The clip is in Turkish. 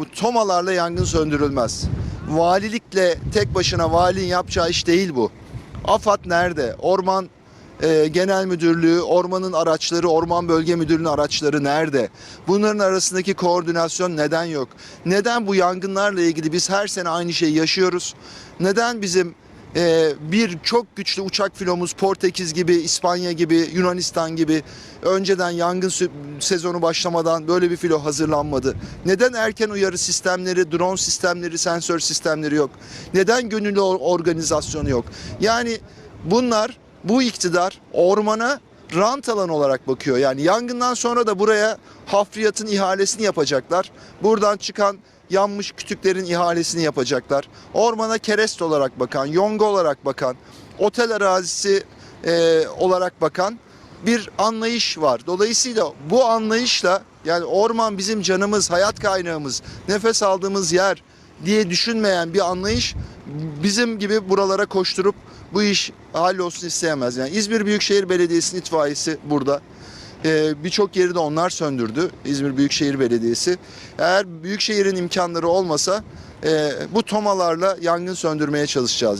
Bu tomalarla yangın söndürülmez. Valilikle tek başına valinin yapacağı iş değil bu. AFAD nerede? Orman e, Genel Müdürlüğü, ormanın araçları, Orman Bölge Müdürlüğü'nün araçları nerede? Bunların arasındaki koordinasyon neden yok? Neden bu yangınlarla ilgili biz her sene aynı şeyi yaşıyoruz? Neden bizim e, bir çok güçlü uçak filomuz Portekiz gibi, İspanya gibi, Yunanistan gibi önceden yangın sezonu başlamadan böyle bir filo hazırlanmadı? Neden erken uyarı sistemleri, drone sistemleri, sensör sistemleri yok? Neden gönüllü or- organizasyonu yok? Yani bunlar bu iktidar ormana rant alan olarak bakıyor. Yani yangından sonra da buraya hafriyatın ihalesini yapacaklar. Buradan çıkan yanmış kütüklerin ihalesini yapacaklar. Ormana kerest olarak bakan, yonga olarak bakan, otel arazisi e, olarak bakan bir anlayış var. Dolayısıyla bu anlayışla yani orman bizim canımız, hayat kaynağımız, nefes aldığımız yer diye düşünmeyen bir anlayış bizim gibi buralara koşturup bu iş hallolsun isteyemez. Yani İzmir Büyükşehir Belediyesi'nin itfaiyesi burada. Ee, Birçok yeri de onlar söndürdü İzmir Büyükşehir Belediyesi. Eğer Büyükşehir'in imkanları olmasa e, bu tomalarla yangın söndürmeye çalışacağız.